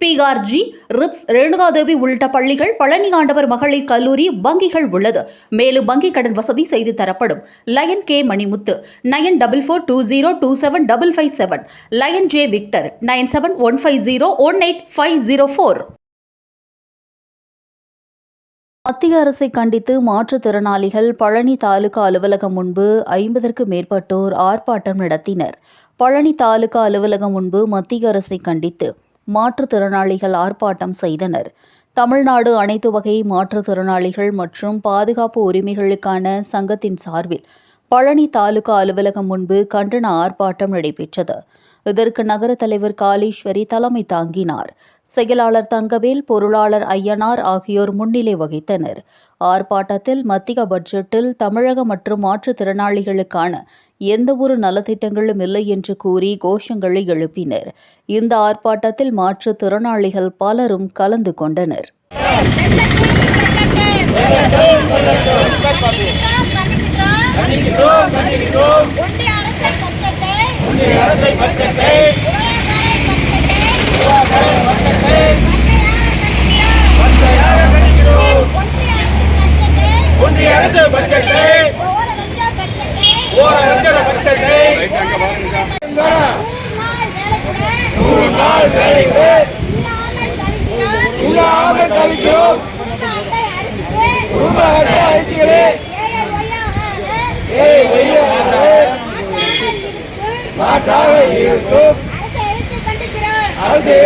PRG ரிப்ஸ் ரேணுகாதேவி உள்ளிட்ட பள்ளிகள் பழனி ஆண்டவர் மகளிர் கல்லூரி வங்கிகள் உள்ளது. மேலும் வங்கி கடன் வசதி செய்து தரப்படும். Lion K Manimuthu nine double four two zero two seven double five seven. Lion J Victor nine seven one five zero one eight five zero four. மத்திய அரசை கண்டித்து மாற்றுத்திறனாளிகள் பழனி தாலுகா அலுவலகம் முன்பு ஐம்பதற்கு மேற்பட்டோர் ஆர்ப்பாட்டம் நடத்தினர். பழனி தாலுகா அலுவலகம் முன்பு மத்திய அரசை கண்டித்து மாற்றுத்திறனாளிகள் ஆர்ப்பாட்டம் செய்தனர். தமிழ்நாடு அனைத்து வகை மாற்றுத்திறனாளிகள் மற்றும் பாதுகாப்பு உரிமைகளுக்கான சங்கத்தின் சார்பில் பழனி தாலுகா அலுவலகம் முன்பு கண்டன ஆர்ப்பாட்டம் நடைபெற்றது. இதற்கு நகர தலைவர் காளீஸ்வரி தலைமை தாங்கினார். செயலாளர் தங்கவேல் பொருளாளர் ஐயனார் ஆகியோர் முன்னிலை வகித்தனர். ஆர்ப்பாட்டத்தில் மத்திய பட்ஜெட்டில் தமிழக மற்றும் மாற்றுத்திறனாளிகளுக்கான எந்தவொரு நலத்திட்டங்களும் இல்லை என்று கூறி கோஷங்களை எழுப்பினர். இந்த ஆர்ப்பாட்டத்தில் மாற்றுத்திறனாளிகள் பலரும் கலந்து கொண்டனர். உண்ணாமை தவிக்கிறோம் உண்மை அட்டை அரிசிகளே ஏய் ஒய்யாக மாற்றாக இருக்கும் அரசு